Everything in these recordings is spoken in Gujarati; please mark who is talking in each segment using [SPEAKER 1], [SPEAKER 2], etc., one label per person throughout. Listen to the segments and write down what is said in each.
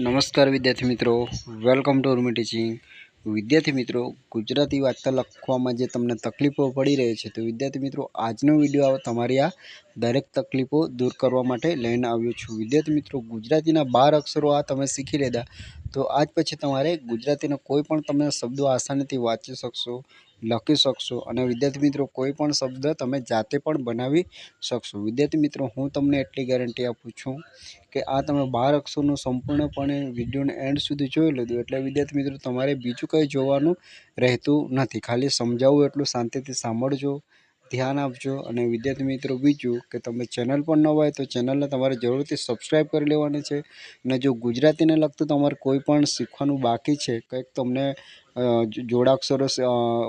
[SPEAKER 1] નમસ્કાર વિદ્યાર્થી મિત્રો. વેલકમ ટુ ઉર્મી ટીચિંગ વિદ્યાર્થી મિત્રો, ગુજરાતી વાંચતા લખવામાં જે તમને તકલીફો પડી રહી છે, તો વિદ્યાર્થી મિત્રો, આજનો વીડિયો તમારી આ દરેક તકલીફો દૂર કરવા માટે લઈને આવ્યો છું. વિદ્યાર્થી મિત્રો, ગુજરાતીના બાર અક્ષરો આ તમે શીખી લીધા, તો આજ પછી તમારે ગુજરાતીના કોઈ પણ તમે શબ્દો આસાનીથી વાંચી શકશો. લખી શકશો. અને વિદ્યાર્થી મિત્રો, કોઈ પણ શબ્દ તમે જાતે પણ બનાવી શકશો. વિદ્યાર્થી મિત્રો, હું તમને એટલી ગેરંટી આપું છું કે આ તમે બાર અક્ષરનું સંપૂર્ણપણે વિડીયોને એન્ડ સુધી જોઈ લીધું એટલે વિદ્યાર્થી મિત્રો, તમારે બીજું કંઈ જોવાનું રહેતું નથી. ખાલી સમજાવવું એટલું શાંતિથી સાંભળજો, ધ્યાન આપજો. અને વિદ્યાર્થી મિત્રો, બીજું કે તમે ચેનલ પણ ન હોય તો ચેનલને તમારે જરૂરથી સબસ્ક્રાઈબ કરી લેવાની છે. અને જો ગુજરાતીને લગતું તમારે કોઈ પણ શીખવાનું બાકી છે, કંઈક તમને જોડાક્ષરો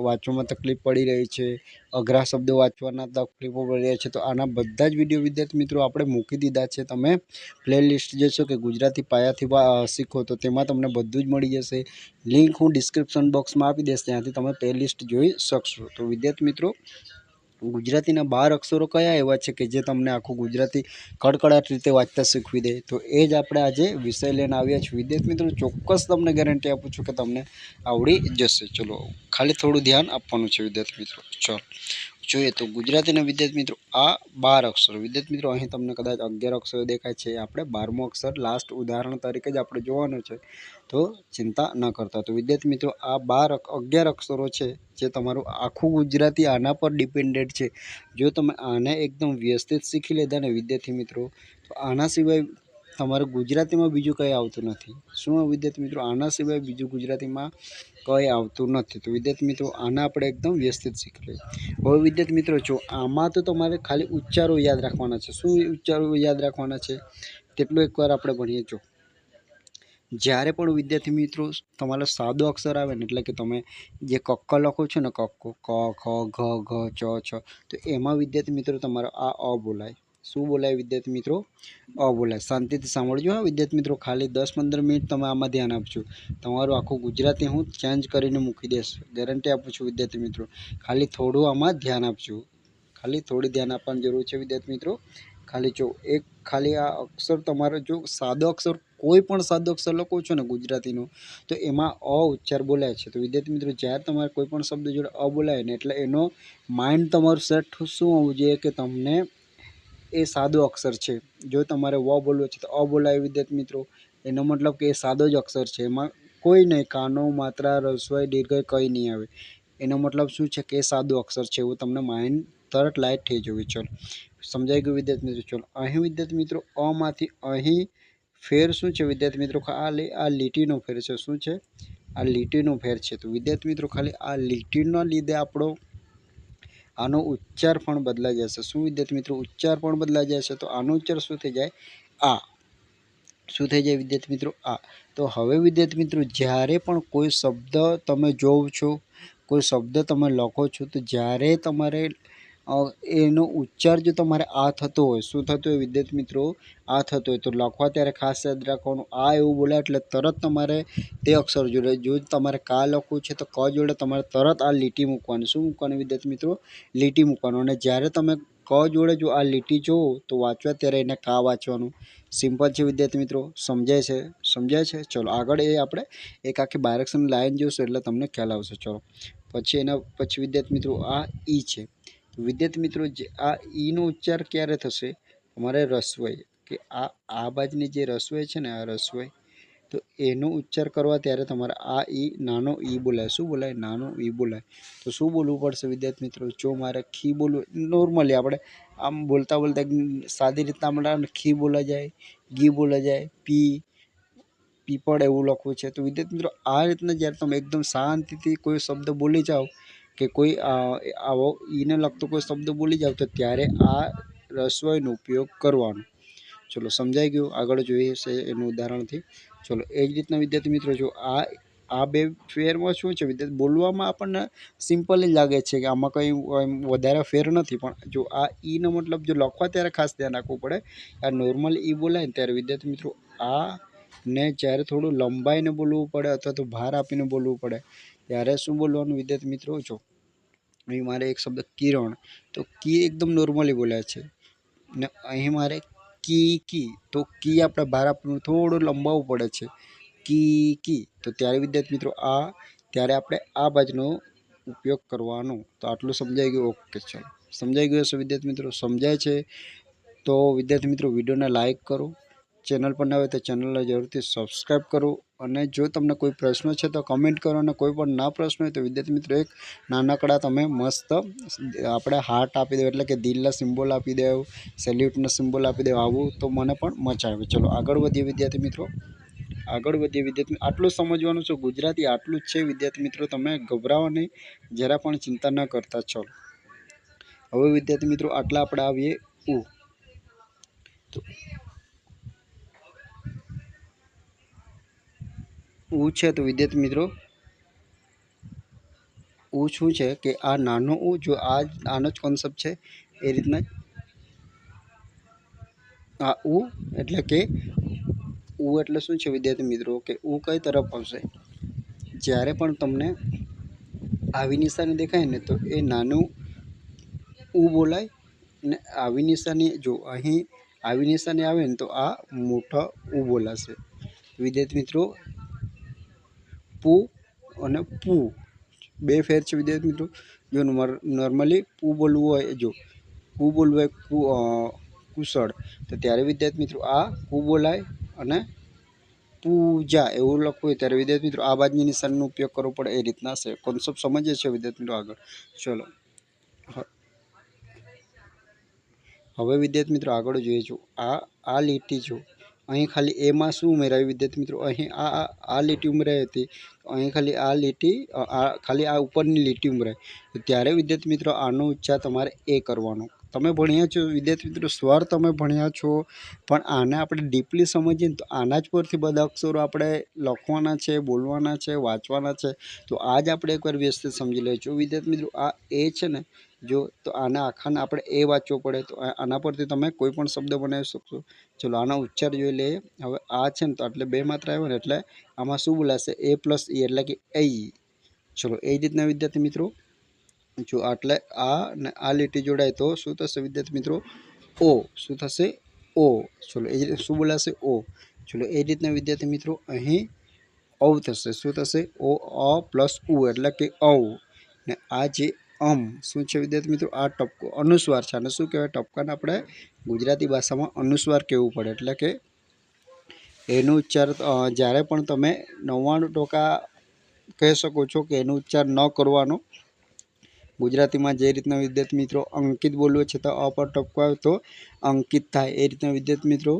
[SPEAKER 1] વાંચવામાં તકલીફ પડી રહી છે, અઘરા શબ્દો વાંચવાના તકલીફો પડી રહી છે, તો આના બધા જ વીડિયો વિદ્યાર્થી મિત્રો આપણે મૂકી દીધા છે. તમે પ્લેલિસ્ટ જે છે કે ગુજરાતી પાયાથી શીખો, તો તેમાં તમને બધું જ મળી જશે. લિંક હું ડિસ્ક્રિપ્શન બોક્સમાં આપી દઈશ, ત્યાંથી તમે પ્લેલિસ્ટ જોઈ શકશો. તો વિદ્યાર્થી મિત્રો ગુજરાતીના બાર અક્ષરો કયા એવા છે કે જે તમને આખું ગુજરાતી કડકડાટ રીતે વાંચતા શીખવી દે? તો એ જ આપણે આજે વિષય લઈને આવ્યા છીએ. વિદ્યાર્થી મિત્રો ચોક્કસ તમને ગેરંટી આપું છું કે તમને આવડી જશે. ચલો, ખાલી થોડું ધ્યાન આપવાનું છે વિદ્યાર્થી મિત્રો. ચલો. જોઈએ તો ગુજરાતીના વિદ્યાર્થી મિત્રો, આ બાર અક્ષરો. વિદ્યાર્થી મિત્રો, અહીં તમને કદાચ અગિયાર અક્ષરો દેખાય છે. આપણે બારમો અક્ષર લાસ્ટ ઉદાહરણ તરીકે જ આપણે જોવાનું છે. તો ચિંતા ન કરતા. તો વિદ્યાર્થી મિત્રો, આ બાર અગિયાર અક્ષરો છે જે તમારું આખું ગુજરાતી આના પર ડિપેન્ડેડ છે. જો તમે આને એકદમ વ્યવસ્થિત શીખી લીધા ને વિદ્યાર્થી મિત્રો, તો આના સિવાય તમારે ગુજરાતીમાં બીજું કંઈ આવતું નથી. શું વિદ્યાર્થી મિત્રો? આના સિવાય બીજું ગુજરાતીમાં કંઈ આવતું નથી. તો વિદ્યાર્થી મિત્રો, આના આપણે એકદમ વ્યવસ્થિત શીખી લઈએ. હવે વિદ્યાર્થી મિત્રો, જો આમાં તો તમારે ખાલી ઉચ્ચારો યાદ રાખવાના છે. શું ઉચ્ચારો યાદ રાખવાના છે? તેટલું એકવાર આપણે ભણીએ. જો, જ્યારે પણ વિદ્યાર્થી મિત્રો તમારો સાદો અક્ષર આવે ને, એટલે કે તમે જે કક્ક લખો છો ને, કક્કો, ક, ખ, ઘ ઘ, ચ, છ, તો એમાં વિદ્યાર્થી મિત્રો તમારો આ અ બોલાય. શું બોલાય વિદ્યાર્થી મિત્રો? અ, બોલાય. શાંતિથી સાંભળજો, હા. વિદ્યાર્થી મિત્રો, ખાલી દસ પંદર મિનિટ તમે આમાં ધ્યાન આપજો. તમારું આખું ગુજરાતી હું ચેન્જ કરીને મૂકી દઈશ. ગેરંટી આપું છું વિદ્યાર્થી મિત્રો. ખાલી થોડું આમાં ધ્યાન આપજો. ખાલી થોડી ધ્યાન આપવાની જરૂર છે વિદ્યાર્થી મિત્રો. ખાલી જો એક ખાલી આ અક્ષર તમારો, જો સાદો અક્ષર, કોઈ પણ સાદો અક્ષર લખો છો ને ગુજરાતીનો, તો એમાં અ ઉચ્ચાર બોલાય છે. તો વિદ્યાર્થી મિત્રો, જ્યારે તમારે કોઈ પણ શબ્દ જોડે અ બોલાય ને એટલે એનો માઇન્ડ તમારું સેટ શું હોવું જોઈએ કે તમને એ સાદો અક્ષર છે. જો તમારે વ બોલવો છે તો અ બોલાય, વિદ્યાર્થી મિત્રો. એનો મતલબ કે એ સાદો જ અક્ષર છે. એમાં કોઈ નહીં, કાનો, માત્રા રસવાય દીર્ઘ કંઈ નહીં આવે. એનો મતલબ શું છે કે એ સાદો અક્ષર છે એવું તમને માઇન્ડ તરત લાઇટ થઈ જવું ચલો, સમજાઈ ગયું વિદ્યાર્થી મિત્રો? ચલો, અહીં વિદ્યાર્થી મિત્રો, અમાંથી અહીં ફેર શું છે? વિદ્યાર્થી મિત્રો ખાલી આ લીટીનો ફેર છે. શું છે? આ લીટીનો ફેર છે. તો વિદ્યાર્થી મિત્રો, ખાલી આ લીટીના લીધે આપણો આનો ઉચ્ચાર પણ બદલાઈ જશે. શું વિદ્યાર્થી મિત્રો, ઉચ્ચાર પણ બદલાઈ જશે? તો આનો ઉચ્ચાર શું થઈ જાય? આ. શું થઈ જાય વિદ્યાર્થી મિત્રો? આ. તો હવે વિદ્યાર્થી મિત્રો, જ્યારે પણ કોઈ શબ્દ તમે જોવ છો, કોઈ શબ્દ તમે લખો છો, તો જ્યારે તમારે એનો ઉચ્ચાર જો તમારે આ થતો હોય, શું થતું હોય વિદ્યાર્થી મિત્રો? આ થતો હોય. તો લખવા ત્યારે ખાસ યાદ રાખવાનું. આ એવું બોલાય એટલે તરત તમારે તે અક્ષર જોડે, જો તમારે કા લખવું છે તો ક જોડે તમારે તરત આ લીટી મૂકવાની. શું મૂકવાની વિદ્યાર્થી મિત્રો? લીટી મૂકવાનું. અને જ્યારે તમે ક જોડે જો આ લીટી જોવો તો વાંચવા ત્યારે એને કા વાંચવાનું. સિમ્પલ છે વિદ્યાર્થી મિત્રો. સમજાય છે? સમજાય છે? ચલો, આગળ એ આપણે એક આખી બાયરેક્શન લાઈન જોઈશું એટલે તમને ખ્યાલ આવશે. ચલો, પછી એના, પછી વિદ્યાર્થી મિત્રો, આ ઈ છે. વિદ્યાર્થી મિત્રો, જે આ ઈનો ઉચ્ચાર ક્યારે થશે? તમારે રસવઈ કે આ આ બાજની જે રસવઈ છે ને, આ રસવઈ તો એનો ઉચ્ચાર કરવા ત્યારે તમારે આ ઈ, નાનો ઈ બોલાય. શું બોલાય? નાનો ઈ બોલાય. તો શું બોલવું પડશે વિદ્યાર્થી મિત્રો? જો મારે ખી બોલવું, નોર્મલી આપણે આમ બોલતા બોલતા સાદી રીતના આપણે ખી બોલા જાય ઘી બોલા જાય, પી, પીપળ એવું લખવું છે. તો વિદ્યાર્થી મિત્રો, આ રીતના જ્યારે તમે એકદમ શાંતિથી કોઈ શબ્દ બોલી જાઓ કે કોઈ આવો, ઈને લગતો કોઈ શબ્દ બોલી જાવ તો ત્યારે આ રસોઈનો ઉપયોગ કરવાનો. ચલો, સમજાઈ ગયું? આગળ જોઈએ છે એનું ઉદાહરણથી. ચલો, એ જ રીતના વિદ્યાર્થી મિત્રો, જો આ આ બે ફેરમાં શું છે? વિદ્યાર્થી, બોલવામાં આપણને સિમ્પલ જ લાગે છે કે આમાં કંઈ વધારે ફેર નથી, પણ જો આ ઈનો મતલબ જો લખવા ત્યારે ખાસ ધ્યાન રાખવું પડે. આ નોર્મલ ઈ બોલાય ને ત્યારે વિદ્યાર્થી મિત્રો, આ ને જ્યારે થોડું લંબાઈને બોલવું પડે અથવા તો ભાર આપીને બોલવું પડે. ત્યારે શું બોલવાનું વિદ્યાર્થી મિત્રો? જો અહીં મારે એક શબ્દ કિરણ, તો કી એકદમ નોર્મલી બોલ્યા છે. ને અહીં મારે કી કી, તો કી આપણે આપણું થોડું લંબાવવું પડે છે. કી કી, તો ત્યારે વિદ્યાર્થી મિત્રો આ, ત્યારે આપણે આ બાજુનો ઉપયોગ કરવાનો. તો આટલું સમજાઈ ગયું. ઓકે, ચાલો. સમજાઈ ગયું હશે વિદ્યાર્થી મિત્રો? સમજાય છે. તો વિદ્યાર્થી મિત્રો વિડીયોને લાઇક કરો. ચેનલ પર ન હોય તો ચેનલને જરૂરથી સબસ્ક્રાઈબ કરો અને જો તમને કોઈ પ્રશ્ન છે તો કમેન્ટ કરો અને કોઈ પણ ના પ્રશ્ન હોય તો વિદ્યાર્થી મિત્રો એક નાનકડા તમે મસ્ત આપણે હાર્ટ આપી દેવો, એટલે કે દિલના સિમ્બોલ આપી દેવો સેલ્યુટનો સિમ્બોલ આપી દેવો, આવું તો મને પણ મજા આવે ચલો, આગળ વધીએ વિદ્યાર્થી મિત્રો. આગળ વધીએ વિદ્યાર્થી આટલું સમજવાનું છે. ગુજરાતી આટલું જ છે. વિદ્યાર્થી મિત્રો, તમે ગભરાવો નહીં. જરા પણ ચિંતા ન કરતા. ચલો. હવે વિદ્યાર્થી મિત્રો, આટલા આપણે આવીએ ઉ. તો ઉ છે તો વિદ્યાર્થી મિત્રો ઉ શું છે કે આ નાનો ઉ જો આ આનો જ કોન્સેપ્ટ છે, એ રીતના આ ઉ એટલે કે ઉ એટલે શું છે વિદ્યાર્થી મિત્રો કે ઉ કઈ તરફ આવશે? જ્યારે પણ તમને આવી નિશાની દેખાય ને તો એ નાનું ઉ બોલાય ને આવી નિશાની જો અહીં આવી નિશાની આવે ને તો આ મોટા ઉ બોલાશે. વિદ્યાર્થી મિત્રો પુ અને પુ. બે ફેર છે વિદ્યાર્થી મિત્રો. જો નોર્મલી પુ બોલવું હોય જો. કુ બોલવું હોય કુ કુશળ. તો ત્યારે વિદ્યાર્થી મિત્રો આ કુ બોલાય અને પૂજા એવું લખવું હોય ત્યારે વિદ્યાર્થી મિત્રો આ બાજની નિશાનનો ઉપયોગ કરવો પડે એ રીતના છે. કોન્સેપ્ટ સમજીએ છીએ વિદ્યાર્થી મિત્રો આગળ. ચલો. હવે વિદ્યાર્થી મિત્રો આગળ જોઈએ છો આ આ લીટી જો. અહીં ખાલી એમાં શું ઉમેરાયું વિદ્યાર્થી મિત્રો? અહીં આ આ લીટી ઉમેરાઈ હતી. અહીં ખાલી આ લીટી ખાલી આ ઉપરની લીટી ઉમેરાય ત્યારે વિદ્યાર્થી મિત્રો આનો ઉચ્ચાર તમારે એ કરવાનો. તમે ભણ્યા છો, વિદ્યાર્થી મિત્રો, સ્વર તમે ભણ્યા છો, પણ આને આપણે ડીપલી સમજીએ તો આના જ પરથી બધા અક્ષરો આપણે લખવાના છે, બોલવાના છે, વાંચવાના છે. તો આ જ આપણે એકવાર વ્યવસ્થિત સમજી લઈશું વિદ્યાર્થી મિત્રો, આ એ છે ને, જો તો આના આખાને આપણે એ વાંચવો પડે, તો આના પરથી તમે કોઈ પણ શબ્દ બનાવી શકશો. ચલો, આનો ઉચ્ચાર જોઈ લઈએ. હવે આ છે ને, તો એટલે બે માત્ર આવ્યો ને, એટલે આમાં શું બોલાશે? એ પ્લસ ઈ એટલે કે એ ચલો, એ જ રીતના વિદ્યાર્થી મિત્રો જો આટલે આ ને આ લીટી જોડાય તો શું થશે વિદ્યાર્થી મિત્રો? ઓ. શું થશે? ઓ. ચલો, એ રીતે શું બોલાશે? ઓ. ચલો, એ રીતના વિદ્યાર્થી મિત્રો અહીં ઔ થશે. શું થશે? ઓ, અ, પ્લસ ઉ એટલે કે ઔ. ને આ જે અમ શું છે વિદ્યાર્થી મિત્રો? આ ટપકો અનુસ્વાર છે. અને શું કહેવાય? ટપકાને આપણે ગુજરાતી ભાષામાં અનુસ્વાર કહેવું પડે. એટલે કે એનો ઉચ્ચાર જ્યારે પણ તમે નવ્વાણું ટકા કહી શકો છો કે એનો ઉચ્ચાર ન કરવાનો ગુજરાતીમાં જે રીતના વિદ્યાર્થી મિત્રો અંકિત બોલવું છે તો અ પર ટપકો આવે તો અંકિત થાય. એ રીતના વિદ્યાર્થી મિત્રો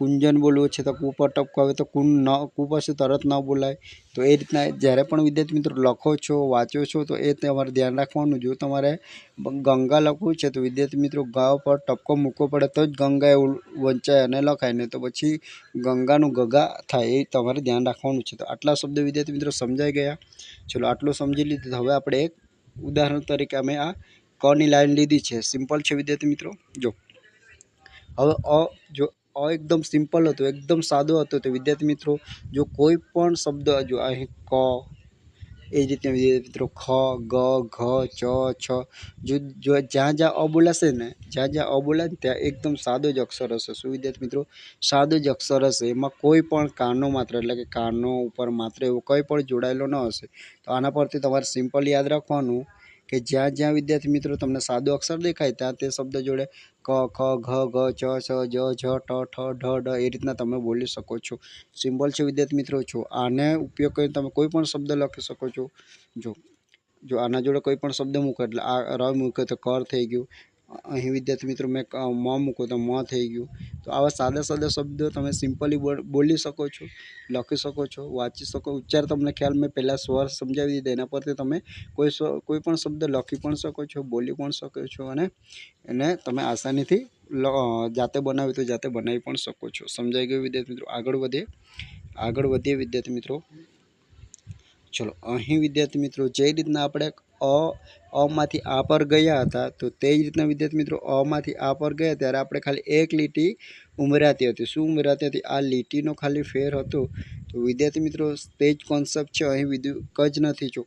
[SPEAKER 1] કુંજન બોલવું છે તો કુ પર ટપકો આવે તો કુન ન, કુ પાસે તરત ન બોલાય. તો એ રીતના જ્યારે પણ વિદ્યાર્થી મિત્રો લખો છો, વાંચો છો, તો એ તમારે ધ્યાન રાખવાનું. જો તમારે ગંગા લખવું છે તો વિદ્યાર્થી મિત્રો ગા પર ટપકો મૂકવો પડે તો જ ગંગા એવું વંચાય અને લખાય. ને તો પછી ગંગાનું ગગા થાય એ તમારે ધ્યાન રાખવાનું છે. તો આટલા શબ્દ વિદ્યાર્થી મિત્રો સમજાઈ ગયા. ચલો આટલું સમજી લીધું. હવે આપણે ઉદાહરણ તરીકે અમે આ કની લાઈન લીધી છે? સિમ્પલ છે વિદ્યાર્થી મિત્રો? જો. હવે અ, જો અ એકદમ સિમ્પલ હતો, એકદમ સાદો હતો, તો વિદ્યાર્થી મિત્રો, જો કોઈ પણ શબ્દ, જો અહીં ક એ જ રીતે વિદ્યાર્થી મિત્રો, ખ, ગ, ઘ ચ છ, જો જ્યાં જ્યાં અ બોલાશે ને, જ્યાં જ્યાં અ બોલાય ને, ત્યાં એકદમ સાદો જ અક્ષર હશે. શું વિદ્યાર્થી મિત્રો? સાદો જ અક્ષર હશે. એમાં કોઈ પણ કાનો માત્ર, એટલે કે કાનો ઉપર માત્ર એવો કંઈ પણ જોડાયેલો ન હશે. તો આના પરથી તમારે સિમ્પલ યાદ રાખવાનું. કે જ્યાં જ્યાં વિદ્યાર્થી મિત્રો તમને સાદો અક્ષર દેખાય, ત્યાં તે શબ્દ જોડે ક, ખ, ઘ ઘ ચ છ જ, ઝ, ટ, ઠ, ઢ ઢ એ રીતના તમે બોલી શકો છો. સિમ્બલ છે વિદ્યાર્થી મિત્રો છો આને ઉપયોગ કરીને તમે કોઈ પણ શબ્દ લખી શકો છો. જો જો આના જોડે કોઈ પણ શબ્દ મૂકો એટલે આ ર મૂક્યો તો કર થઈ ગયું. અહીં વિદ્યાર્થી મિત્રો મેં મ મૂકો તો મ થઈ ગયું. તો આવા સાદા સાદા શબ્દો તમે સિમ્પલી બોલી શકો છો, લખી શકો છો, વાંચી શકો ઉચ્ચાર તમને ખ્યાલ, મેં પહેલાં સ્વર સમજાવી દીધા, એના પરથી તમે કોઈ કોઈ પણ શબ્દ લખી પણ શકો છો, બોલી પણ શકો છો અને એને તમે આસાનીથી જાતે બનાવી, તો જાતે બનાવી પણ શકો છો. સમજાઈ ગયું વિદ્યાર્થી મિત્રો? આગળ વધીએ. આગળ વધીએ વિદ્યાર્થી મિત્રો. ચલો, અહીં વિદ્યાર્થી મિત્રો, જે રીતના આપણે અ અમાંથી આ પર ગયા હતા, તો તે જ રીતના વિદ્યાર્થી મિત્રો અમાંથી આ પર ગયા, ત્યારે આપણે ખાલી એક લીટી ઉમેરાતી હતી. શું ઉમેરાતી હતી? આ લીટીનો ખાલી ફેર હતો. તો વિદ્યાર્થી મિત્રો, તે જ કોન્સેપ્ટ છે, અહીં વિદ્યુ, ક જ નથી. જો,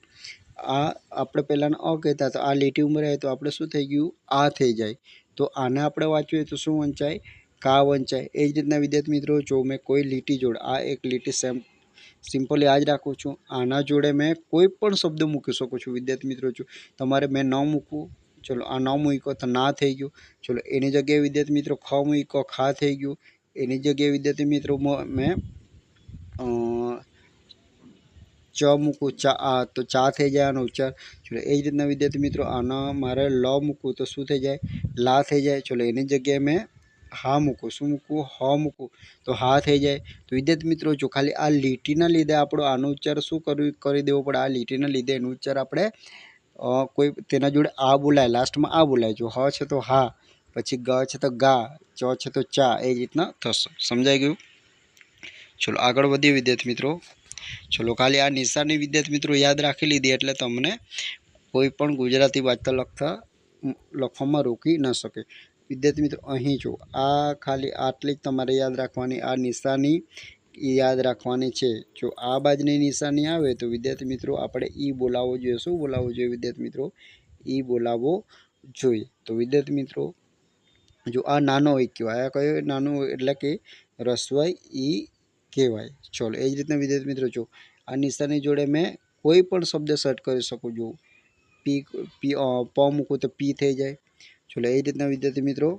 [SPEAKER 1] આ આપણે પહેલાંના અ કહેતા તો આ લીટી ઉમેરાય તો આપણે શું થઈ ગયું? આ થઈ જાય. તો આને આપણે વાંચીએ તો શું વંચાય? કા વંચાય? એ જ રીતના વિદ્યાર્થી મિત્રો, જો મેં કોઈ લીટી જોડે, આ એક લીટી સેમ સિમ્પલ યાદ રાખું છું, આના જોડે મેં કોઈ પણ શબ્દ મૂકી શકું છું, વિદ્યાર્થી મિત્રો જો તમારે મેં ન મૂકવું, ચલો આ ન મૂક્યો તો ના થઈ ગયું, ચલો એની જગ્યાએ વિદ્યાર્થી મિત્રો ખ મૂક્યો, ખા થઈ ગયું, એની જગ્યાએ વિદ્યાર્થી મિત્રો મેં ચ મૂકું, ચા, આ તો ચા થઈ જાય આનો ઉચ્ચાર, ચલો એ જ રીતના વિદ્યાર્થી મિત્રો આના મારે લ મૂકું તો શું થઈ જાય, લા થઈ જાય, ચલો એની જગ્યાએ મેં હા મૂકો, શું મૂકવું? હ મૂકું. તો હા થઈ જાય. તો વિદ્યાર્થી મિત્રો, જો ખાલી આ લીટીના લીધે આપણો આનો ઉચ્ચાર શું કરવું કરી દેવો પડે? આ લીટીના લીધે એનો ઉચ્ચાર આપણે કોઈ તેના જોડે આ બોલાય, લાસ્ટમાં આ બોલાય. જો હ છે તો હા, પછી ગ છે તો ગા, ચ છે તો ચા, એ રીતના થશે. સમજાઈ ગયું? ચલો આગળ વધીએ વિદ્યાર્થી મિત્રો. ચલો ખાલી આ નિશાની વિદ્યાર્થી મિત્રો યાદ રાખી લીધી એટલે તમને કોઈ પણ ગુજરાતી વાંચતા લખતા, લખવામાં રોકી ન શકે. વિદ્યાર્થી મિત્રો, અહીં જો, આ ખાલી આટલી જ તમારે યાદ રાખવાની, આ નિશાની યાદ રાખવાની છે. જો આ બાજની નિશાની આવે તો વિદ્યાર્થી મિત્રો, આપણે ઈ બોલાવવો જોઈએ. શું બોલાવવો જોઈએ વિદ્યાર્થી મિત્રો? ઈ બોલાવવો જોઈએ. તો વિદ્યાર્થી મિત્રો, જો આ નાનો હોય કહેવાય, આ કયો નાનો એટલે કે રસવાઈ ઈ કહેવાય. ચલો, એ જ રીતના વિદ્યાર્થી મિત્રો, જો આ નિશાની જોડે મેં કોઈ પણ શબ્દ સર્ટ કરી શકું. જો પી પી પ મૂકું તો પી થઈ જાય. ચલો, એ રીતના વિદ્યાર્થી મિત્રો,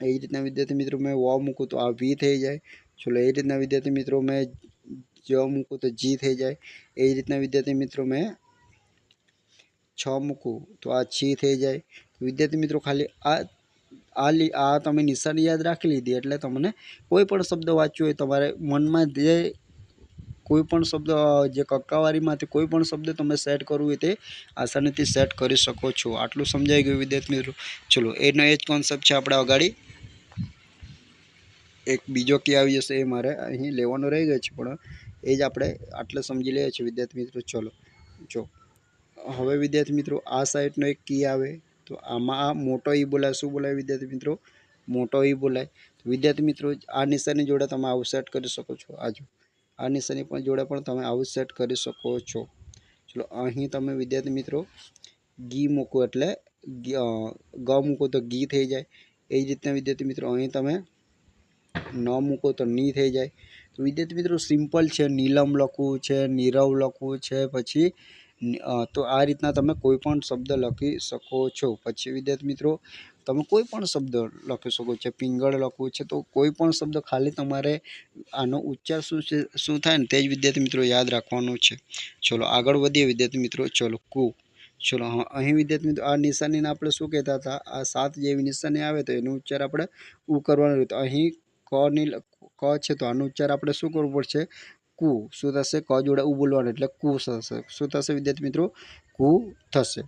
[SPEAKER 1] એ રીતના વિદ્યાર્થી મિત્રો મેં વ મૂકું તો આ વી થઈ જાય. ચલો, એ રીતના વિદ્યાર્થી મિત્રો મેં જ મૂકું તો જી થઈ જાય. એ રીતના વિદ્યાર્થી મિત્રો મેં છ મૂકું તો આ છી થઈ જાય. વિદ્યાર્થી મિત્રો, ખાલી આ આ આ તમે નિશાની યાદ રાખી લીધી એટલે તમને કોઈ પણ શબ્દ વાંચ્યો હોય, તમારે મનમાં જે કોઈ પણ શબ્દ જે કક્કાવારીમાંથી કોઈ પણ શબ્દ તમે સેટ કરવું હોય તે આસાનીથી સેટ કરી શકો છો. આટલું સમજાઈ ગયું વિદ્યાર્થી મિત્રો. ચલો, એનો એ જ કોન્સેપ્ટ છે આપણે અગાડી. એક બીજો કી આવી જશે એ મારે અહીં લેવાનો રહી ગયો છે, પણ એ જ આપણે આટલે સમજી લઈએ છીએ વિદ્યાર્થી મિત્રો. ચલો, જો, હવે વિદ્યાર્થી મિત્રો આ સાઈડનો એક કી આવે, તો આમાં આ મોટો ઈ બોલાય. શું બોલાય વિદ્યાર્થી મિત્રો? મોટો ઈ બોલાય. વિદ્યાર્થી મિત્રો, આ નિશાની જોડે તમે આવું સેટ કરી શકો છો. આજો આ નિશાની પણ જોડે પણ તમે આવું સેટ કરી શકો છો. ચલો, અહીં તમે વિદ્યાર્થી મિત્રો ગી મૂકો એટલે ગ મૂકો તો ગી થઈ જાય. એ જ રીતના વિદ્યાર્થી મિત્રો અહીં તમે ન મૂકો તો ની થઈ જાય. તો વિદ્યાર્થી મિત્રો સિમ્પલ છે, નીલમ લખવું છે, નીરવ લખવું છે, પછી તો આ રીતના તમે કોઈ પણ શબ્દ લખી શકો છો. પછી વિદ્યાર્થી મિત્રો, તમે કોઈ પણ શબ્દ લખી શકો છો. પિંગળ લખવું છે તો કોઈ પણ શબ્દ ખાલી તમારે આનો ઉચ્ચાર શું છે, શું થાય ને તે જ વિદ્યાર્થી મિત્રો યાદ રાખવાનું છે. ચલો, આગળ વધીએ વિદ્યાર્થી મિત્રો. ચલો, કુ. ચલો, હા, અહીં વિદ્યાર્થી મિત્રો, આ નિશાનીને આપણે શું કહેતા હતા? આ સાત જેવી નિશાની આવે તો એનો ઉચ્ચાર આપણે ઉ કરવાનો રહ્યો અહીં ક ની ક છે તો આનો ઉચ્ચાર આપણે શું કરવું પડશે? કુ, શું થશે? ક જોડે ઉ બોલવાનું એટલે કુ થશે. શું થશે વિદ્યાર્થી મિત્રો? કુ થશે.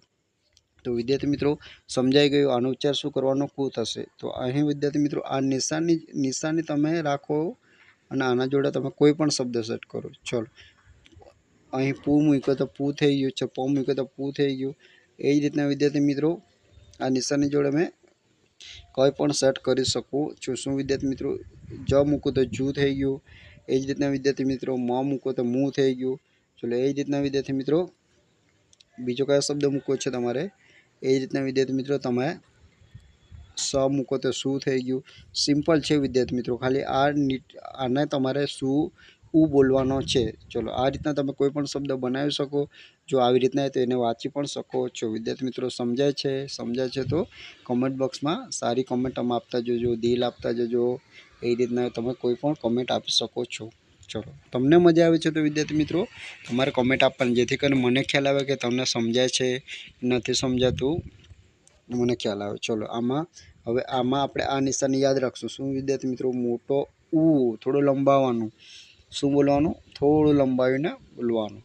[SPEAKER 1] તો વિદ્યાર્થી મિત્રો, સમજાઈ ગયું. આનો ઉચ્ચાર શું કરવાનો? કુ થશે. તો અહીં વિદ્યાર્થી મિત્રો, આ નિશાની નિશાની તમે રાખો અને આના જોડે તમે કોઈ પણ શબ્દ સેટ કરો. ચલો. અહીં પૂ મૂક્યો તો પૂ થઈ ગયું. છે પ મૂક્યો તો પૂ થઈ ગયું. એ જ રીતના વિદ્યાર્થી મિત્રો, આ નિશાની જોડે મેં કંઈ પણ સેટ કરી શકું છું. શું વિદ્યાર્થી મિત્રો, જ મૂકું તો જૂ થઈ ગયું. એ જ રીતના વિદ્યાર્થી મિત્રો મ મૂકો તો મું થઈ ગયું. ચલો, એ જ રીતના વિદ્યાર્થી મિત્રો બીજો કયો શબ્દ મૂકવો છે તમારે? એ જ રીતના વિદ્યાર્થી મિત્રો તમે સ મૂકો તો શું થઈ ગયું. સિમ્પલ છે વિદ્યાર્થી મિત્રો, ખાલી આ આને તમારે શું ઉ બોલવાનો છે. ચલો, આ રીતના તમે કોઈ પણ શબ્દ બનાવી શકો. જો આવી રીતના તો એને વાંચી પણ શકો છો. વિદ્યાર્થી મિત્રો, સમજાય છે? સમજાય છે તો કોમેન્ટ બોક્સમાં સારી કોમેન્ટ તમે આપતા જજો, દિલ આપતા જજો. એ રીતના તમે કોઈ પણ કોમેન્ટ આપી શકો છો. ચલો, તમને મજા આવે છે તો વિદ્યાર્થી મિત્રો, તમારે કોમેન્ટ આપવાની, જેથી કરીને મને ખ્યાલ આવે કે તમને સમજાય છે, નથી સમજાતું, મને ખ્યાલ આવે. ચલો, આમાં, હવે આમાં આપણે આ નિશાની યાદ રાખશું. શું વિદ્યાર્થી મિત્રો, મોટો ઉ, થોડો લંબાવવાનું. શું બોલવાનું? થોડું લંબાવીને બોલવાનું.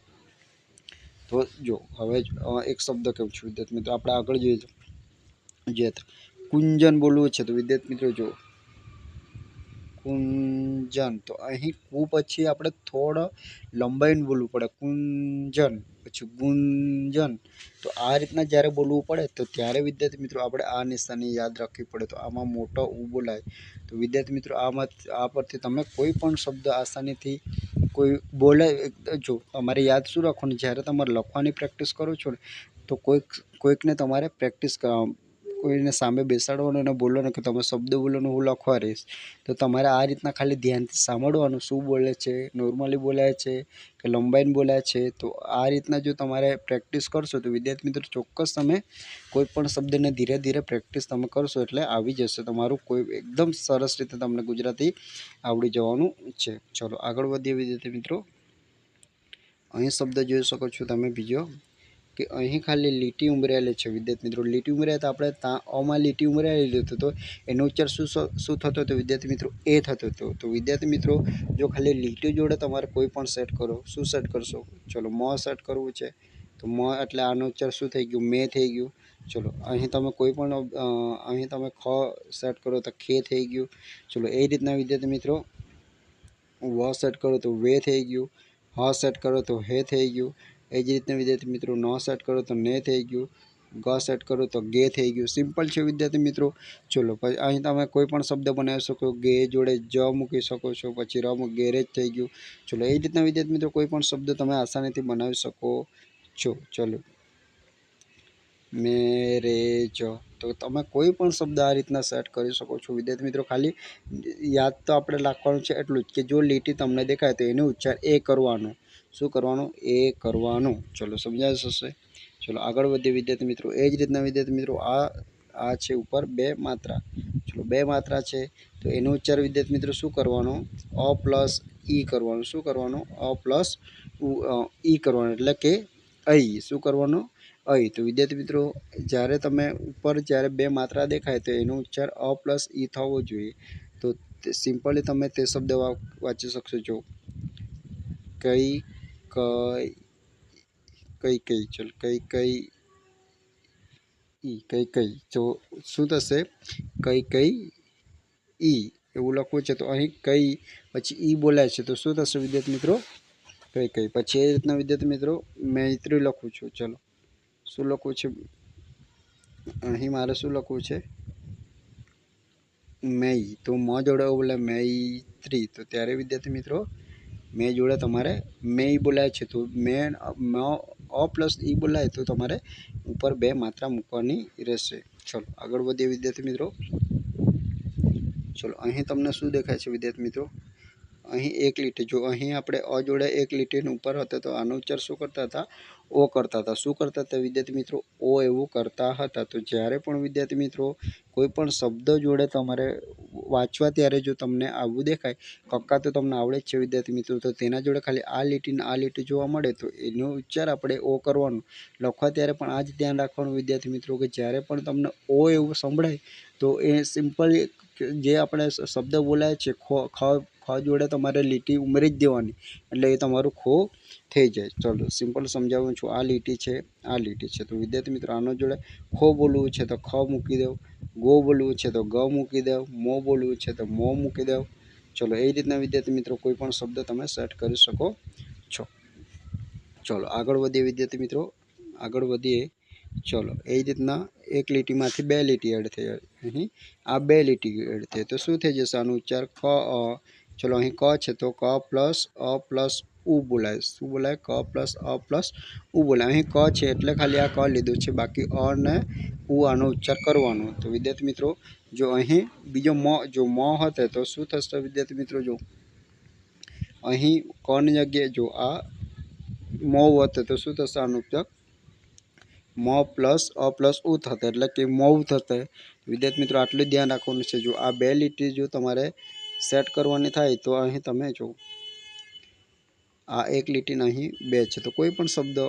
[SPEAKER 1] તો જો, હવે એક શબ્દ કેવું છું વિદ્યાર્થી મિત્રો. આપણે આગળ જોઈએ જે કુંજન બોલવું છે તો વિદ્યાર્થી મિત્રો જો કુંજન. તો અહીં કુ પછી આપણે થોડો લંબાઈને બોલવું પડે. કુંજન, પછી ગુંજન. તો આ રીતના જ્યારે બોલવું પડે, તો ત્યારે વિદ્યાર્થી મિત્રો આપણે આ નિશાની યાદ રાખવી પડે. તો આમાં મોટો ઉ બોલાય. તો વિદ્યાર્થી મિત્રો આમાં આ પરથી તમે કોઈ પણ શબ્દ આસાનીથી કોઈ બોલે, જો તમારે યાદ શું રાખવાનું? જ્યારે તમારે લખવાની પ્રેક્ટિસ કરો છો ને, તો કોઈક, કોઈકને તમારે પ્રેક્ટિસ કોઈને સામે બેસાડવાનું અને બોલવાનું કે તમે શબ્દ બોલવાનું હું લખવા રહીશ, તો તમારે આ રીતના ખાલી ધ્યાનથી સાંભળવાનું શું બોલે છે નોર્મલી બોલાય છે કે લંબાઈને બોલાય છે, તો આ રીતના જો તમારે પ્રેક્ટિસ કરશો તો વિદ્યાર્થી મિત્રો ચોક્કસ તમે કોઈ પણ શબ્દને ધીરે ધીરે પ્રેક્ટિસ તમે કરશો એટલે આવી જશે. તમારું કોઈ એકદમ સરસ રીતે તમને ગુજરાતી આવડી જવાનું છે. ચલો આગળ વધીએ વિદ્યાર્થી મિત્રો. અહીં શબ્દ જોઈ શકો છો તમે બીજો. કે અહીં ખાલી લીટી ઉમરેલી છે વિદ્યાર્થી મિત્રો. લીટી ઉમેરાય તો આપણે તા અમાં લીટી ઉમેરાયેલી લીધું તો એનો ઉચ્ચાર શું શું થતો હતો વિદ્યાર્થી મિત્રો? એ થતો હતો. તો વિદ્યાર્થી મિત્રો, જો ખાલી લીટી જોડે તમારે કોઈ પણ સેટ કરો, શું સેટ કરશો? ચલો, મ સેટ કરવું છે. તો મ એટલે આનો ઉચ્ચાર શું થઈ ગયું? મે થઈ ગયું. ચલો, અહીં તમે કોઈ પણ અહીં તમે ખ સેટ કરો તો ખે થઈ ગયું. ચલો, એ રીતના વિદ્યાર્થી મિત્રો, વ સેટ કરો તો વે થઈ ગયું. હ સેટ કરો તો હે થઈ ગયું. એ જ રીતના વિદ્યાર્થી મિત્રો ન સેટ કરો તો ને થઈ ગયું. ગ સેટ કરો તો ગે થઈ ગયું. સિમ્પલ છે વિદ્યાર્થી મિત્રો. ચલો, પછી અહીં તમે કોઈ પણ શબ્દ બનાવી શકો. ગે જોડે જ મૂકી શકો છો. પછી રમ ગેરેજ થઈ ગયું. ચલો, એ રીતના વિદ્યાર્થી મિત્રો કોઈ પણ શબ્દ તમે આસાનીથી બનાવી શકો છો. ચલો. મેરેજ તો તમે કોઈ પણ શબ્દ આ રીતના સેટ કરી શકો છો. વિદ્યાર્થી મિત્રો, ખાલી યાદ તો આપણે રાખવાનું છે એટલું જ કે જો લીટી તમને દેખાય તો એનો ઉચ્ચાર એ કરવાનો. શું કરવાનું? એ કરવાનું. ચલો, સમજાય જશે ચલો, આગળ વધીએ વિદ્યાર્થી મિત્રો. એ જ રીતના વિદ્યાર્થી મિત્રો, આ આ છે ઉપર બે માત્રા. ચલો, બે માત્રા છે. તો એનો ઉચ્ચાર વિદ્યાર્થી મિત્રો શું કરવાનો? અ પ્લસ ઈ કરવાનું. શું કરવાનું? અ પ્લસ ઈ કરવાનું. એટલે કે અહીં શું કરવાનું? અહીં તો વિદ્યાર્થી મિત્રો, જ્યારે તમે ઉપર જ્યારે બે માત્રા દેખાય, તો એનો ઉચ્ચાર અ પ્લસ ઈ થવો જોઈએ. તો સિમ્પલી તમે તે શબ્દ વાંચી શકશો. જો કઈ કઈ કઈ કઈ, ચલ, કઈ કઈ, ઈ, કઈ કઈ તો શું થશે? કઈ કઈ, ઈ, એવું લખવું છે તો અહીં કઈ, પછી ઈ બોલાય છે તો શું થશે વિદ્યાર્થી મિત્રો? કઈ કઈ, પછી એ રીતના વિદ્યાર્થી મિત્રો મૈત્રી લખું છું, ચલો. શું લખવું છે? અહીં મારે શું લખવું છે? મેઈ તો મ જોડે બોલે, મૈત્રી. તો ત્યારે વિદ્યાર્થી મિત્રો મે જોડે તમારે, મેં એ બોલાય છે તો મેં અ પ્લસ ઈ બોલાય તો તમારે ઉપર બે માત્રા મૂકવાની રહેશે. ચલો, આગળ વધીએ વિદ્યાર્થી મિત્રો. ચલો, અહીં તમને શું દેખાય છે વિદ્યાર્થી મિત્રો? અહીં એક લીટી, જો અહીં આપણે અ જોડે એક લીટીની ઉપર હતો તો આનો ઉચ્ચાર શું કરતા હતા? ઓ કરતા હતા. શું કરતા હતા? વિદ્યાર્થી મિત્રો, ઓ એવું કરતા હતા. તો જ્યારે પણ વિદ્યાર્થી મિત્રો કોઈ પણ શબ્દ જોડે તમારે વાંચવા ત્યારે જો તમને આવું દેખાય, કક્કા તો તમને આવડે જ છે વિદ્યાર્થી મિત્રો. તો તેના જોડે ખાલી આ લીટીને આ લીટી જોવા મળે તો એનો ઉચ્ચાર આપણે ઓ કરવાનો. લખવા ત્યારે પણ આ જ ધ્યાન રાખવાનું વિદ્યાર્થી મિત્રો, કે જ્યારે પણ તમને ઓ એવું સંભળાય, તો એ સિમ્પલ જે આપણે શબ્દ બોલાય છે, ખો, ખ ખ જોડે તમારે લીટી ઉમેરી જ દેવાની. એટલે એ તમારું ખો થઈ જાય. ચલો, સિમ્પલ સમજાવું છું. આ લીટી છે, આ લીટી છે. તો વિદ્યાર્થી મિત્રો, આનો જોડે ખો બોલવું છે તો ખ મૂકી દેવું ગો બોલવું છે તો ગ મૂકી દેવ મો બોલવું છે તો મો મૂકી દેવ ચલો, એ રીતના વિદ્યાર્થી મિત્રો, કોઈ પણ શબ્દ તમે સેટ કરી શકો છો. ચલો, આગળ વધીએ વિદ્યાર્થી મિત્રો. આગળ વધીએ. ચલો, એ રીતના એક લીટીમાંથી બે લીટી એડ થઈ અહીં આ બે લીટી એડ થઈ તો શું થઈ જશે? આનો ઉચ્ચાર ક ચલો, અહીં ક છે તો ક પ્લસ, અ પ્લસ, ઉ બોલાય. શું બોલાય? ક પ્લસ, અ પ્લસ, ઉ બોલાય. અહીં ક છે એટલે ખાલી આ ક લીધું છે. બાકી અ ને ઉ આનો ઉચ્ચાર કરવાનો. તો વિદ્યાર્થી મિત્રો, જો અહીં બીજો મ, જો મ હતે તો શું થશે વિદ્યાર્થી મિત્રો? જો અહીં કની જગ્યાએ જો આ મોવ હતે તો શું થશે? આનો ઉચ્ચાર મ પ્લસ, અ પ્લસ ઉ થશે, એટલે કે મોવ થશે. વિદ્યાર્થી મિત્રો, આટલું ધ્યાન રાખવાનું છે. જો આ બે લીટી જો તમારે સેટ કરવાની થાય, તો અહીં તમે જો આ એક લીટીને અહીં બે છે. તો કોઈ પણ શબ્દ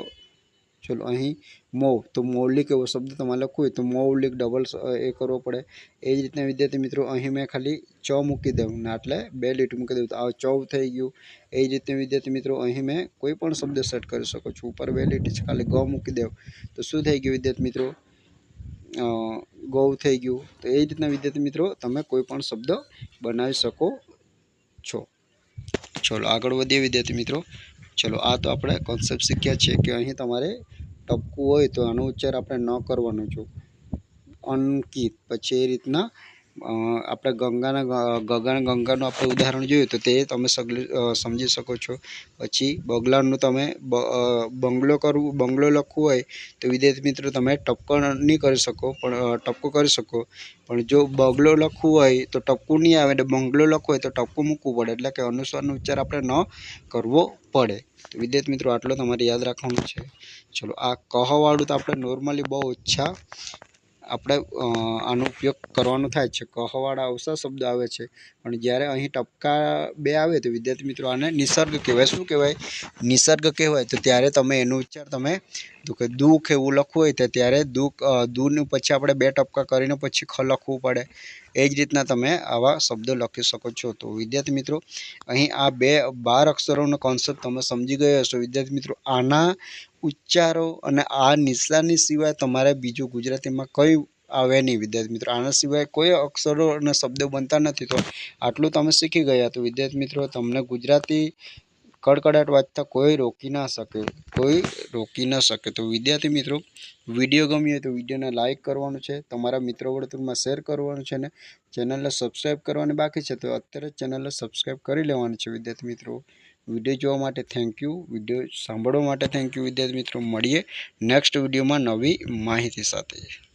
[SPEAKER 1] ચલો, અહીં મોવ તો મૌલિક એવો શબ્દ તમારે લખવું હોય તો મૌલિક ડબલ એ કરવો પડે. એ જ રીતના, વિદ્યાર્થી મિત્રો, અહીં મેં ખાલી ચ મૂકી દઉં. ના, એટલે બે લીટી મૂકી દઉં. તો આ ચૌ થઈ ગયું. એ જ રીતે વિદ્યાર્થી મિત્રો, અહીં મેં કોઈ પણ શબ્દ સેટ કરી શકો છું. ઉપર બે લીટી છે. ખાલી ગ મૂકી દઉં. તો શું થઈ ગયું, વિદ્યાર્થી મિત્રો? ગૌ થઈ ગયું. તો એ જ રીતના, વિદ્યાર્થી મિત્રો, તમે કોઈ પણ શબ્દ બનાવી શકો છો. ચલો, આગળ વધીએ વિદ્યાર્થી મિત્રો. ચલો, આ તો આપણે કોન્સેપ્ટ શીખ્યા છે કે અહીં તમારે ટપકું હોય તો આનો ઉચ્ચાર આપણે ન કરવાનો જો અંકિત પછી એ રીતના આપણે ગંગાના ગગન ગંગાનું આપણે ઉદાહરણ જોયું તો તે તમે સમજી શકો છો. પછી બગલાનું તમે બંગલો કરવું, બંગલો લખવું હોય તો વિદ્યાર્થી મિત્રો તમે ટપકો નહીં કરી શકો, પણ ટપકો કરી શકો. પણ જો બગલો લખવું હોય તો ટપકું નહીં આવે ને બંગલો લખવું હોય તો ટપકું મૂકવું પડે. એટલે કે અનુસ્વારનો ઉચ્ચાર આપણે ન કરવો પડે. તો વિદ્યાર્થી મિત્રો, આટલો તમારે યાદ રાખવાનું છે. ચલો, આ કહવાળું તો આપણે નોર્મલી બહુ ઓછા આપણે આનો ઉપયોગ કરવાનો થાય છે. કહવાળા અવસર શબ્દ આવે છે. પણ જ્યારે અહીં ટપકા બે આવે તો વિદ્યાર્થી મિત્રો આને નિસર્ગ કહેવાય. શું કહેવાય? નિસર્ગ કહેવાય. તો ત્યારે તમે એનો ઉચ્ચાર તમે તો કે દુઃખ એવું લખવું હોય તો ત્યારે દુઃખ દુનું પછી આપણે બે ટપકા કરીને પછી ખ લખવું પડે. એ જ રીતના તમે આવા શબ્દો લખી શકો છો. તો વિદ્યાર્થી મિત્રો, અહીં આ બે બાર અક્ષરોનો કોન્સેપ્ટ તમે સમજી ગયા હશો. વિદ્યાર્થી મિત્રો, આના ઉચ્ચારો અને આ નિશાની સિવાય તમારે બીજું ગુજરાતીમાં કયું આવે નહીં વિદ્યાર્થી મિત્રો. આના સિવાય કોઈ અક્ષરો અને શબ્દો બનતા નથી. તો આટલું તમે શીખી ગયા. તો વિદ્યાર્થી મિત્રો, તમને ગુજરાતી કડકડાટ વાંચતા કોઈ રોકી ના શકે, કોઈ રોકી ન શકે. તો વિદ્યાર્થી મિત્રો, વીડિયો ગમ્યો હોય તો વિડીયોને લાઇક કરવાનું છે, તમારા મિત્રો વર્તુળમાં શેર કરવાનું છે ને ચેનલને સબસ્ક્રાઈબ કરવાની બાકી છે, તો અત્યારે ચેનલને સબસ્ક્રાઈબ કરી લેવાની છે વિદ્યાર્થી મિત્રો. વીડિયો જોવા માટે થેન્ક યુ વીડિયો સાંભળવા માટે થેન્ક યુ વિદ્યાર્થી મિત્રો. મળીએ નેક્સ્ટ વિડીયોમાં નવી માહિતી સાથે.